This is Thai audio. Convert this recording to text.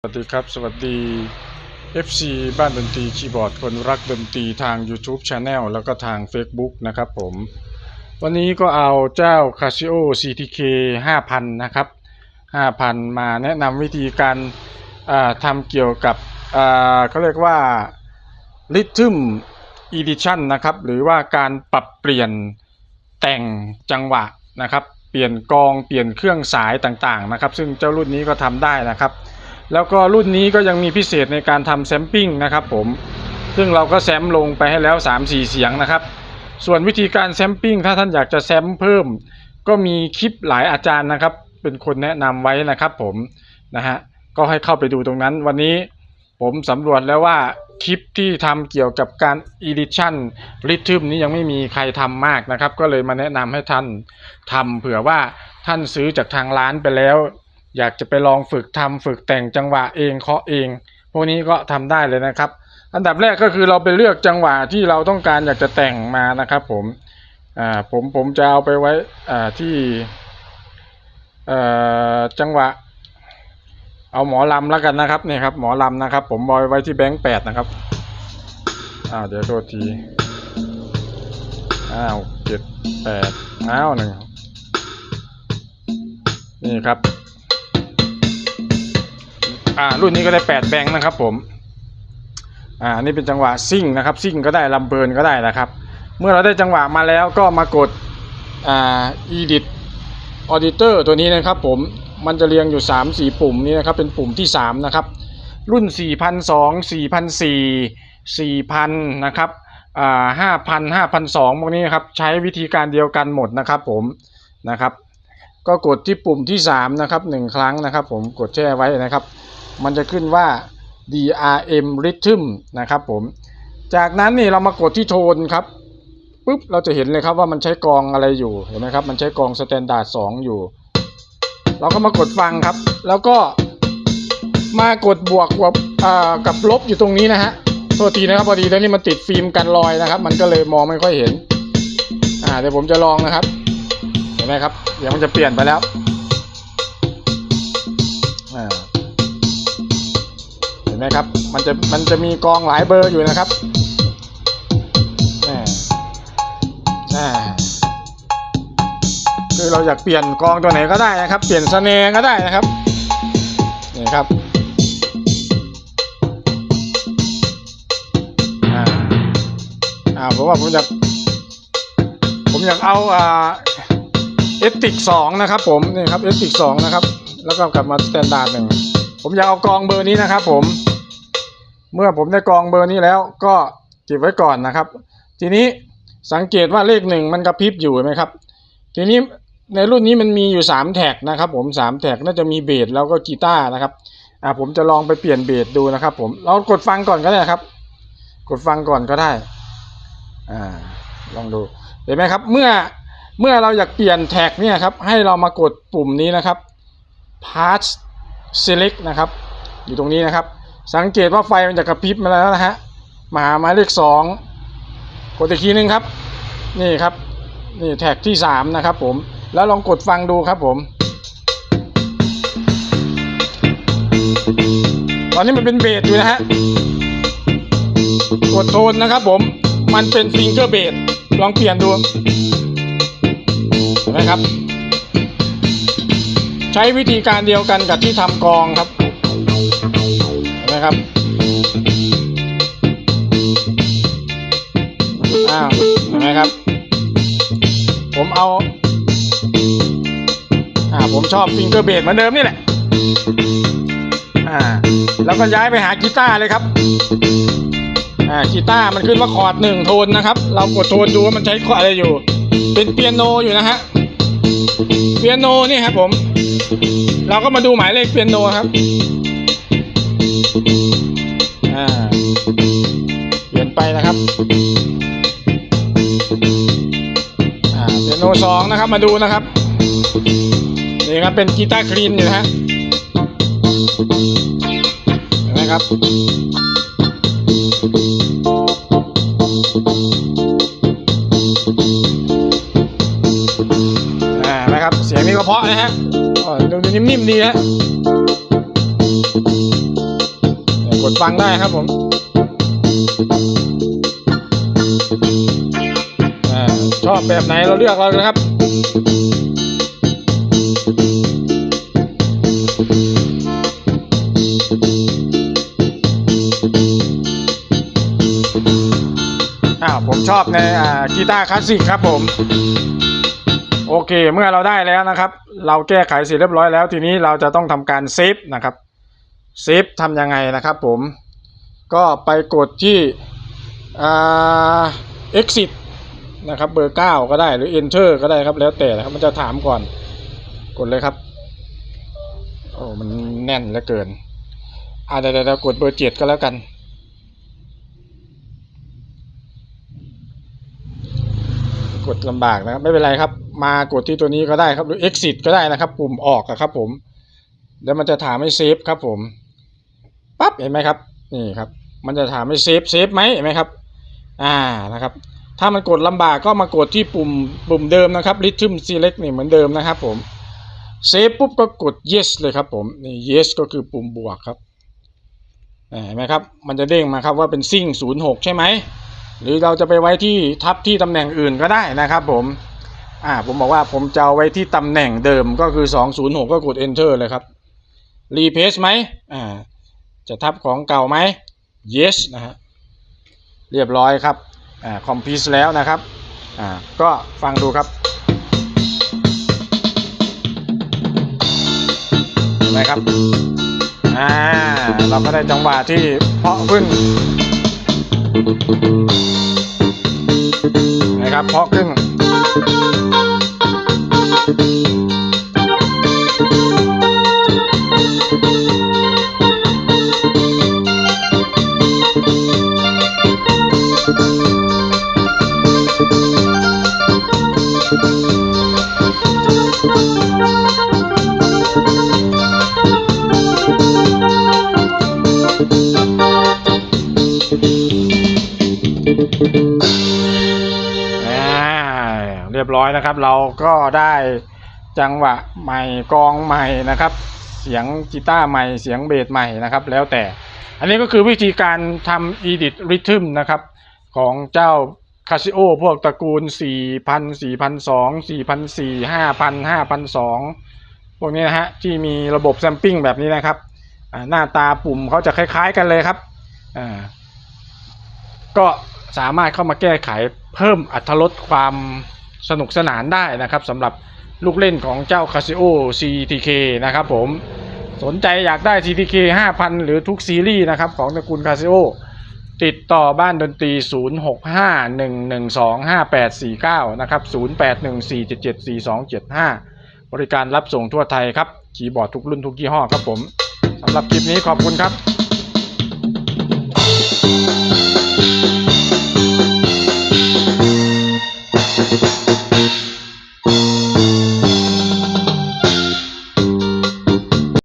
สวัสดีครับ สวัสดี FC บ้านดนตรีคีย์บอร์ด คนรักดนตรีทาง YouTube Channel แล้วก็ทาง Facebook นะครับผม วันนี้ก็เอาเจ้า Casio CTK 5000 นะครับ 5,000 มาแนะนำวิธีการทำเกี่ยวกับเขาเรียกว่า Rhythm Edition นะครับ หรือว่าการปรับเปลี่ยนแต่งจังหวะนะครับ เปลี่ยนกองเปลี่ยนเครื่องสายต่างๆนะครับ ซึ่งเจ้ารุ่นนี้ก็ทำได้นะครับ แล้วก็รุ่นนี้ก็ยังมีพิเศษในการทำแซมปิ้งนะครับผม ซึ่งเราก็แซมลงไปให้แล้ว 3-4 เสียงนะครับ ส่วนวิธีการแซมปิ้งถ้าท่านอยากจะแซมเพิ่ม ก็มีคลิปหลายอาจารย์นะครับ เป็นคนแนะนำไว้นะครับผมนะฮะก็ให้เข้าไปดูตรงนั้น วันนี้ผมสำรวจแล้วว่าคลิปที่ทำเกี่ยวกับการ Edition Rhythm นี้ยังไม่มีใครทำมากนะครับ ก็เลยมาแนะนำให้ท่านทำเผื่อว่าท่านซื้อจากทางร้านไปแล้ว อยากจะไปลองฝึกทำฝึกแต่งจังหวะเองเคาะเอง พวกนี้ก็ทำได้เลยนะครับ อันดับแรกก็คือเราไปเลือกจังหวะที่เราต้องการอยากจะแต่งมานะครับ ผมอ่าผมผมจะเอาไปไว้อ่าที่เอ่อจังหวะ เอาหมอลำแล้วกันนะครับนี่ครับหมอลำนะครับ ผมบอยไว้ที่แบงค์แปดนะครับอ้าวเดี๋ยวโทษทีอ้าวเจ็ดแปดอ้าวหนึ่งนี่ครับ อ่ารุ่นนี้ก็ได้แปดแบงค์นะครับผมอ่านี่เป็นจังหวะซิ่งนะครับซิ่งก็ได้ลำเพลินก็ได้นะครับ เมื่อเราได้จังหวะมาแล้วก็มากดอ่า edit auditor ตัวนี้นะครับผมมันจะเรียงอยู่ 3 4 ปุ่มนี้นะครับเป็นปุ่มที่ 3 นะครับ รุ่น4,200 4,400 4,000 นะครับอ่า5,000 5,200พวกนี้นะครับใช้วิธีการเดียวกันหมดนะครับผมนะครับ ก็กดที่ปุ่มที่ 3 นะครับ 1 ครั้งนะครับ ผมกดแช่ไว้นะครับ มันจะขึ้นว่า DRM Rhythm นะครับผม จากนั้นนี่เรามากดที่โทนครับปุ๊บเราจะเห็นเลยครับว่ามันใช้กองอะไรอยู่เห็นไหมครับ มันใช้กองสแตนดาร์ด2อยู่ เราก็มากดฟังครับ แล้วก็มากดบวกกับกับลบอยู่ตรงนี้นะฮะโทษทีนะครับพอดีตอนนี้มันติดฟิล์มกันรอยนะครับ มันก็เลยมองไม่ค่อยเห็นอ่าเดี๋ยวผมจะลองนะครับ เห็นไหมครับเดี๋ยวมันจะเปลี่ยนไปแล้ว ไหมครับ มันจะมันจะมีกองหลายเบอร์อยู่นะครับแหม่อ่คือเราอยากเปลี่ยนกองตัวไหนก็ได้นะครับ เปลี่ยนสเนร์ก็ได้นะครับนี่ครับอ่าอ่าผมว่าผมอยากผมอยากเอาอ่าเอติกสองนะครับ ผมนี่ครับเอติกสองนะครับ แล้วก็กลับมาสแตนดาร์ดหนึ่งผมอยากเอากองเบอร์นี้นะครับ ผม เมื่อผมได้กองเบอร์นี้แล้วก็เก็บไว้ก่อนนะครับ ทีนี้สังเกตว่าเลขหนึ่งมันกระพริบอยู่ไหมครับ ทีนี้ในรุ่นนี้มันมีอยู่สามแท็กนะครับผมสามแท็กน่าจะมีเบสแล้วก็กีตาร์นะครับอ่าผมจะลองไปเปลี่ยนเบสดูนะครับ ผมเรากดฟังก่อนก็ได้ครับ กดฟังก่อนก็ได้อ่าลองดูเห็นไหมครับ เมื่อเมื่อเราอยากเปลี่ยนแท็กเนี่ยครับให้เรามากดปุ่มนี้นะครับ Pass Select นะครับ อยู่ตรงนี้นะครับ สังเกตว่าไฟมันจะกระพริบมาแล้วนะฮะมาหาหมายเลขสองกดอีกทีนึงครับ นี่ครับ นี่แท็กที่สามนะครับผม แล้วลองกดฟังดูครับผม ตอนนี้มันเป็นเบสอยู่นะฮะ กดโทนนะครับผม มันเป็นฟิงเกอร์เบส ลองเปลี่ยนดูเห็นไหมครับ ใช้วิธีการเดียวกันกับที่ทำกองครับ นไหมครับ อ้าว เห็นไหมครับ ผมเอา อ่า ผมชอบฟิงเกอร์เบสเหมือนเดิมนี่แหละ อ่า แล้วก็ย้ายไปหากีตาร์เลยครับ อ่า กีตาร์มันขึ้นว่าคอร์ดหนึ่งโทนนะครับ เรากดโทนดูว่ามันใช้คอร์ดอะไรอยู่ เป็นเปียโนอยู่นะฮะ เปียโนนี่ครับผม เราก็มาดูหมายเลขเปียโนครับ มาดูนะครับ นี่ครับเป็นกีตาร์คลีนอยู่นะฮะเห็นไหมครับอ่านะครับเสียงนี้ก็เพาะนะฮะดูนิ่มๆดีฮะกดฟังได้ครับผมชอบแบบไหนเราเลือกเราเลยครับ ผมชอบในกีตาร์คลาสสิกครับผม โอเค เมื่อเราได้แล้วนะครับ เราแก้ไขเสร็จเรียบร้อยแล้ว ทีนี้เราจะต้องทำการเซฟนะครับเซฟทำยังไงนะครับผมก็ไปกดที่อ่า exit นะครับเบอร์9ก็ได้หรือ enter ก็ได้ครับแล้วแต่นะครับมันจะถามก่อน กดเลยครับโอ้มันแน่นเหลือเกินอ่าเดี๋ยวเดี๋ยวกดเบอร์7ก็แล้วกัน กดลำบากนะครับไม่เป็นไรครับ มากดที่ตัวนี้ก็ได้ครับหรือ exit ก็ได้นะครับ ปุ่มออกอะครับผมแล้วมันจะถามให้เซฟครับผมปั๊บเห็นไหมครับนี่ครับ มันจะถามให้เซฟเซฟไหมเห็นไหมครับ อ่านะครับ ถ้ามันกดลำบากก็มากดที่ปุ่มปุ่มเดิมนะครับ rhythm select นี่เหมือนเดิมนะครับผมเซฟปุ๊บก็กด yes เลยครับผมนี่ yes ก็คือปุ่มบวกครับเห็นไหมครับ มันจะเด้งมาครับว่าเป็นซิ่ง06 ใช่ไหม หรือเราจะไปไว้ที่ทับที่ตำแหน่งอื่นก็ได้นะครับผม อ่า ผมบอกว่าผมจะไว้ที่ตำแหน่งเดิมก็คือ 206 ก็กด enter เลยครับ replace ไหมอ่า จะทับของเก่าไหม yes นะฮะ เรียบร้อยครับ อ่า complete แล้วนะครับอ่าก็ฟังดูครับเห็นไหมครับอ่าเราก็ได้จังหวะที่เพาะขึ้นนะครับเพาะขึ้น เรียบร้อยนะครับ เราก็ได้จังหวะใหม่กองใหม่นะครับ เสียงกีตาร์ใหม่เสียงเบสใหม่นะครับ แล้วแต่ อันนี้ก็คือวิธีการทำ edit rhythm นะครับ ของเจ้า Casio พวกตระกูล 4,000 4,200 4,400 5,000 5,200พวกนี้นะฮะ ที่มีระบบแซมปิ้งแบบนี้นะครับ หน้าตาปุ่มเขาจะคล้าย ๆ กันเลยครับ ก็สามารถเข้ามาแก้ไขเพิ่มอัตรสความสนุกสนานได้นะครับสำหรับลูกเล่นของเจ้า Casio CTK นะครับผมสนใจอยากได้ CTK 5,000 หรือทุกซีรีส์นะครับของตระกูล Casio ติดต่อบ้านดนตรี 0651125849 นะครับ 0814774275 บริการรับส่งทั่วไทยครับ คีย์บอร์ดทุกรุ่นทุกยี่ห้อครับผม สำหรับคลิปนี้ขอบคุณครับ